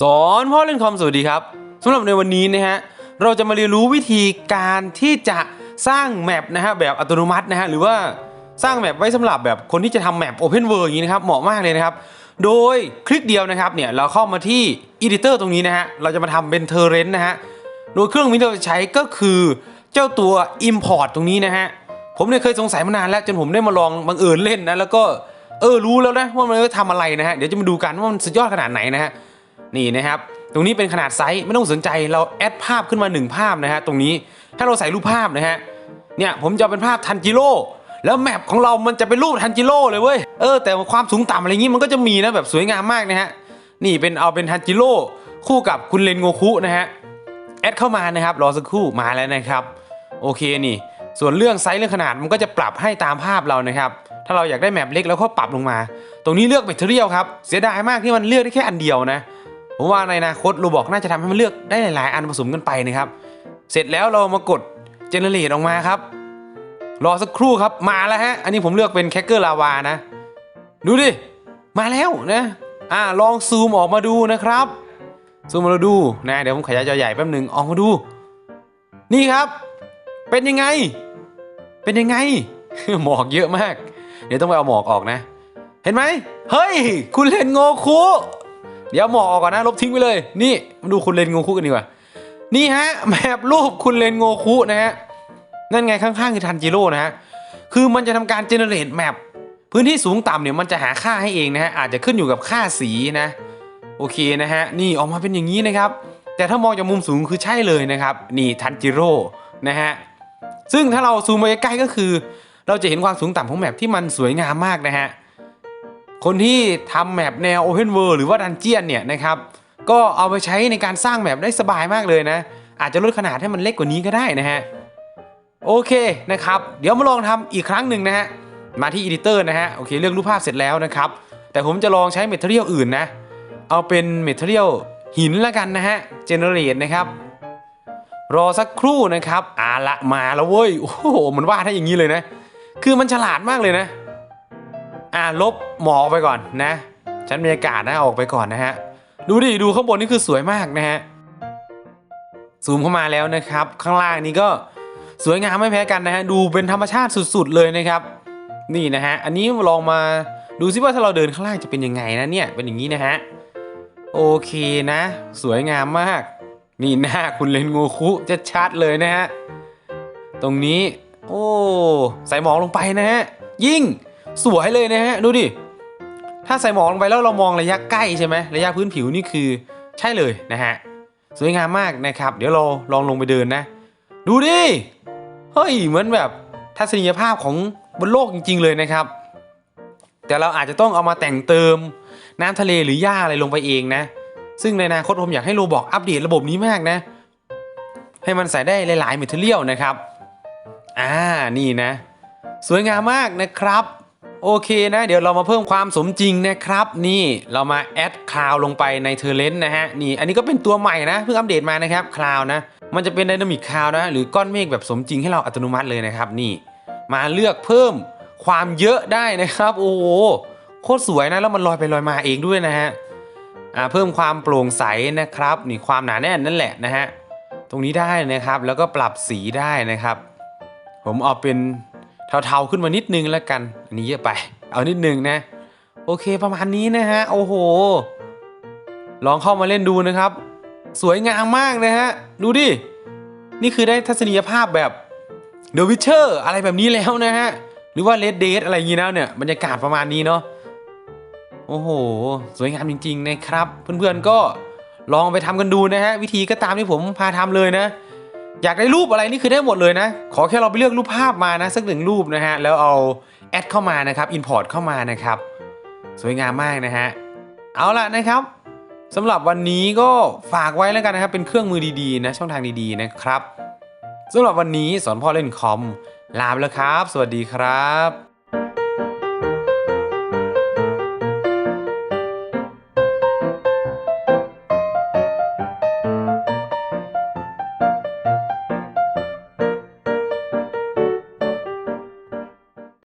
สอนพ่อเล่นคอมสวัสดีครับสำหรับในวันนี้นะฮะเราจะมาเรียนรู้วิธีการที่จะสร้างแมปนะฮะแบบอัตโนมัตินะฮะหรือว่าสร้างแมปไว้สำหรับแบบคนที่จะทำแมป Open World อย่างนี้นะครับเหมาะมากเลยนะครับ โดยคลิกเดียวนะครับเนี่ยเราเข้ามาที่ Editor ตรงนี้นะฮะเราจะมาทำเป็น Torrent นะฮะโดยเครื่องที่เราจะใช้ก็คือเจ้าตัว Import ตรงนี้นะฮะผมเนี่ยเคยสงสัยมานานแล้วจนผมได้มาลองบังเอิญเล่นนะแล้วก็เออรู้แล้วนะว่ามันจะทำอะไรนะฮะเดี๋ยวจะมาดูกันว่ามันสุดยอดขนาดไหนนะฮะ นี่นะครับ ตรงนี้เป็นขนาดไซส์ไม่ต้องสนใจเราแอดภาพขึ้นมา 1 ภาพนะฮะตรงนี้ถ้าเราใส่รูปภาพนะฮะเนี่ยผมจะเป็นภาพทันจิโร่แล้วแมปของเรามันจะเป็นรูปทันจิโร่เลยเว้ยเออแต่ความสูงต่ำอะไรอย่างงี้มันก็จะมีนะแบบสวยงามมากนะฮะนี่เป็นเอาเป็นทันจิโร่คู่กับคุณเลนโงคุนะฮะแอดเข้ามานะครับรอสักครู่มาแล้วนะครับ โอเคนี่ ส่วนเรื่องไซส์เรื่องขนาดมันก็จะปรับให้ตามภาพเรานะครับถ้าเราอยากได้แมปเล็กแล้วก็ปรับลงมา ตรงนี้เลือกแบตเตอรี่ครับเสียดายมากที่มันเลือกได้แค่อันเดียวนะ ผมว่าในอนาคตโรบอกน่าจะทำให้มันเลือกได้หลาย ๆ อันผสมกันไปนะครับ เสร็จแล้วเรามากดเจเนเรตออกมาครับ รอสักครู่ครับมาแล้วฮะ อันนี้ผมเลือกเป็นแคคเกอร์ลาวานะ ดูดิ มาแล้วนะ อ่าลองซูมออกมาดูนะครับ ซูมมาดูนะ เดี๋ยวผมขยายจอใหญ่แป๊บหนึ่งออกมาดู นี่ครับ เป็นยังไง เป็นยังไง หมอกเยอะมาก เดี๋ยวต้องไปเอาหมอกออกนะ เห็นไหม เฮ้ย คุณเลนโงคุ เดี๋ยวหมอกออกก่อนนะลบทิ้งไปเลย นี่มาดูคุณเลนโงคุกันดีกว่า นี่ฮะแมปรูปคุณเลนโงคุนะฮะนั่นไงข้างๆคือทันจิโร่นะฮะคือมันจะทำการเจเนเรตแมปพื้นที่สูงต่ำเนี่ยมันจะหาค่าให้เองนะฮะอาจจะขึ้นอยู่กับค่าสีนะ โอเคนะฮะนี่ออกมาเป็นอย่างนี้นะครับ แต่ถ้ามองจากมุมสูงคือใช่เลยนะครับ นี่ทันจิโร่นะฮะซึ่งถ้าเราซูมไปใกล้ๆก็คือ เราจะเห็นความสูงต่ำของแมปที่มันสวยงามมากนะฮะ คนที่ทำแมปแนว Open World หรือว่าดันเจียนเนี่ยนะครับก็เอาไปใช้ในการสร้างแมปได้สบายมากเลยนะ อาจจะลดขนาดให้มันเล็กกว่านี้ก็ได้นะฮะโอเคนะครับ เดี๋ยวมาลองทำอีกครั้งหนึ่งนะฮะมาที่ Editor นะฮะโอเคเลือกรูปภาพเสร็จแล้วนะครับ แต่ผมจะลองใช้เมทัลเรียลอื่นนะ เอาเป็นเมทัลเรียลหินละกันนะฮะ Generate นะครับ รอสักครู่นะครับอ่าละมาแล้วเว้ย โอ้โหมันวาดให้อย่างนี้เลยนะ คือมันฉลาดมากเลยนะ อ่าลบหมอกไปก่อนนะชั้นบรรยากาศนะออกไปก่อนนะฮะดูดิดูข้างบนนี่คือสวยมากนะฮะซูมเข้ามาแล้วนะครับ ข้างล่างนี้ก็สวยงามไม่แพ้กันนะฮะดูเป็นธรรมชาติสุดๆเลยนะครับ นี่นะฮะอันนี้ลองมาดูซิว่าถ้าเราเดินข้างล่างจะเป็นยังไงนะเนี่ยเป็นอย่างนี้นะฮะโอเคนะ สวยงามมาก นี่หน้าคุณเลนโงคุจะชัดเลยนะฮะตรงนี้ โอ้ ใส่หมอกลงไปนะฮะยิ่ง สวยเลยนะฮะ ดูดิ ถ้าใส่หมอกลงไปแล้วเรามองระยะใกล้ใช่ไหมระยะพื้นผิวนี่คือใช่เลยนะฮะ สวยงามมากนะครับ เดี๋ยวเราลองลงไปเดินนะ ดูดิ เฮ้ย เหมือนแบบทัศนียภาพของบนโลกจริง ๆ เลยนะครับ แต่เราอาจจะต้องเอามาแต่งเติมน้ำทะเลหรือหญ้าอะไรลงไปเองนะ ซึ่งในอนาคตผมอยากให้โรบอกอัปเดตระบบนี้มากนะ ให้มันใส่ได้หลายๆเมทัลเลียลนะครับ อ่า นี่นะ สวยงามมากนะครับ โอเคนะเดี๋ยวเรามาเพิ่มความสมจริงนะครับ นี่เรามาแอดคลาวลงไปในเทเลนนะฮะนี่อันนี้ก็เป็นตัวใหม่นะเพิ่งอัปเดตมานะครับคลาวนะ มันจะเป็นไดนามิกคลาวนะ หรือก้อนเมฆแบบสมจริงให้เราอัตโนมัติเลยนะครับนี่ มาเลือกเพิ่มความเยอะได้นะครับ โอ้โหโคตรสวยนะแล้วมันลอยไปลอยมาเองด้วยนะฮะอ่าเพิ่มความโปร่งใสนะครับนี่ความหนาแน่นนั่นแหละนะฮะตรงนี้ได้นะครับแล้วก็ปรับสีได้นะครับ ผมเอาเป็น เทาๆขึ้นมานิดนึงแล้วกัน อันนี้เยอะไป เอานิดนึงนะ โอเคประมาณนี้นะฮะ โอ้โห ลองเข้ามาเล่นดูนะครับ สวยงามมากนะฮะ ดูดิ นี่คือได้ทัศนียภาพแบบ The Witcher อะไรแบบนี้แล้วนะฮะ หรือว่า Red Dead อะไรอย่างนี้แล้วเนี่ย บรรยากาศประมาณนี้เนาะ โอ้โห สวยงามจริง ๆ นะครับ เพื่อนๆก็ลองไปทำกันดูนะฮะ วิธีก็ตามที่ผมพาทำเลยนะ อยากได้รูปอะไรนี่คือได้หมดเลยนะ ขอแค่เราไปเลือกรูปภาพมานะ สักหนึ่งรูปนะฮะ แล้วเอาแอดเข้ามานะครับ import เข้ามานะครับ สวยงามมากนะฮะ เอาล่ะนะครับสำหรับวันนี้ก็ฝากไว้แล้วกันนะครับ เป็นเครื่องมือดีๆนะ ช่องทางดีๆนะครับสำหรับวันนี้สอนพ่อเล่นคอม ลาไปแล้วครับ สวัสดีครับ